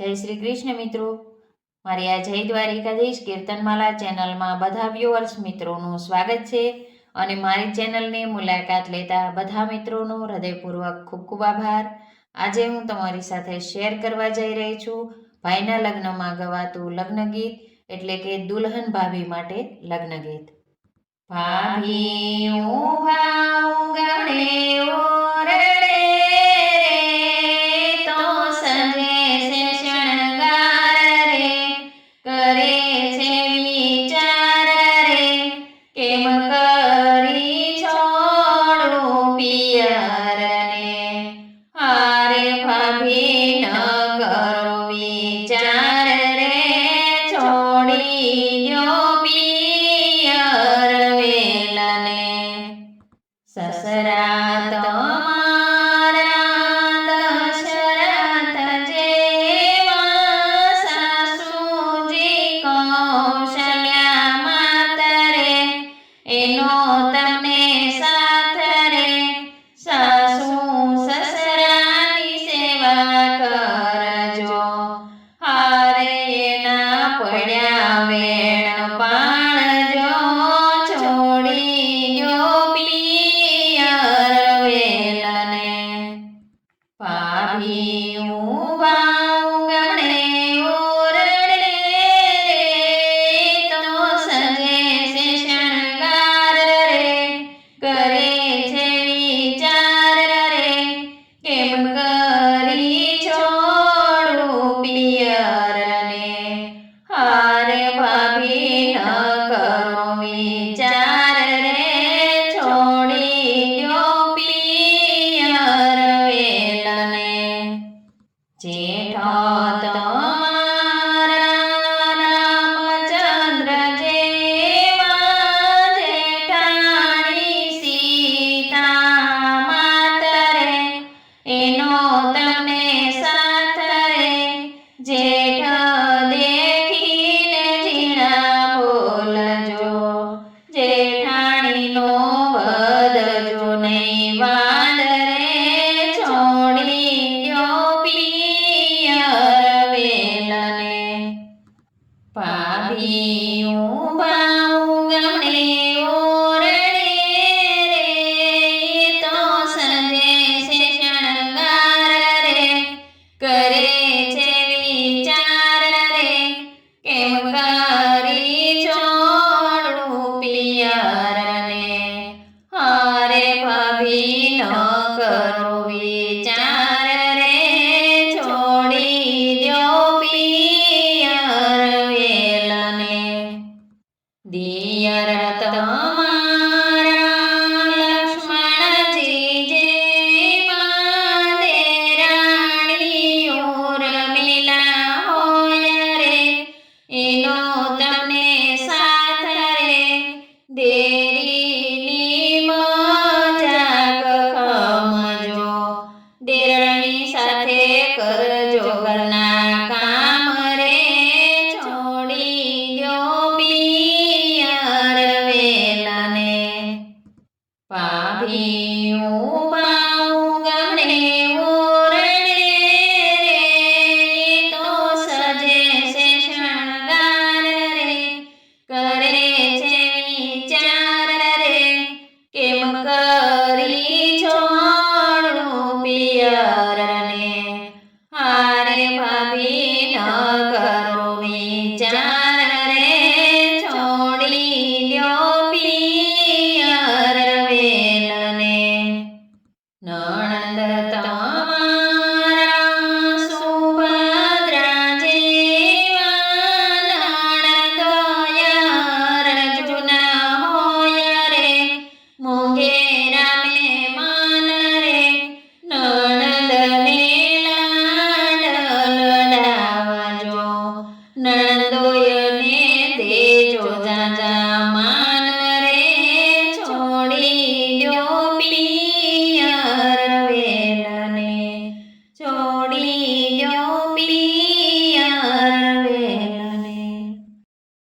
જય શ્રી કૃષ્ણ મિત્રો. મારી આ જય દ્વારિકાધીશ કીર્તનમાલા ચેનલમાં બધા વ્યુઅર્સ મિત્રોનું સ્વાગત છે અને મારી ચેનલની મુલાકાત લેતા બધા મિત્રોનો હૃદયપૂર્વક ખૂબ ખૂબ આભાર. આજે હું તમારી સાથે શેર કરવા જઈ રહી છું ભાઈના લગ્નમાં ગવાતું લગ્ન ગીત એટલે કે દુલ્હન ભાભી માટે લગ્ન ગીત ભાભી ઊભા ઊંઘણે ઓરડે સસરા તમારા દશરથ જેવા સાસુજી કૌશલ્યા હારે ભાભી ન કરો વિચાર રે, છોડી દ્યો પિયર વેલને. જેઠ તમારા રામચંદ્ર નહીં વાદ રે છોડી દ્યો પિયર વેલને. ભાભી વેલને. દિયર તમારા લક્ષ્મણજી જેવા દેરાણીઓ રમીલા હોય રે, એનો તમને સાથ રે, દેરીની મજાક. દેરાણી સાથે કરજો ભાભી ઊભા നടന്നു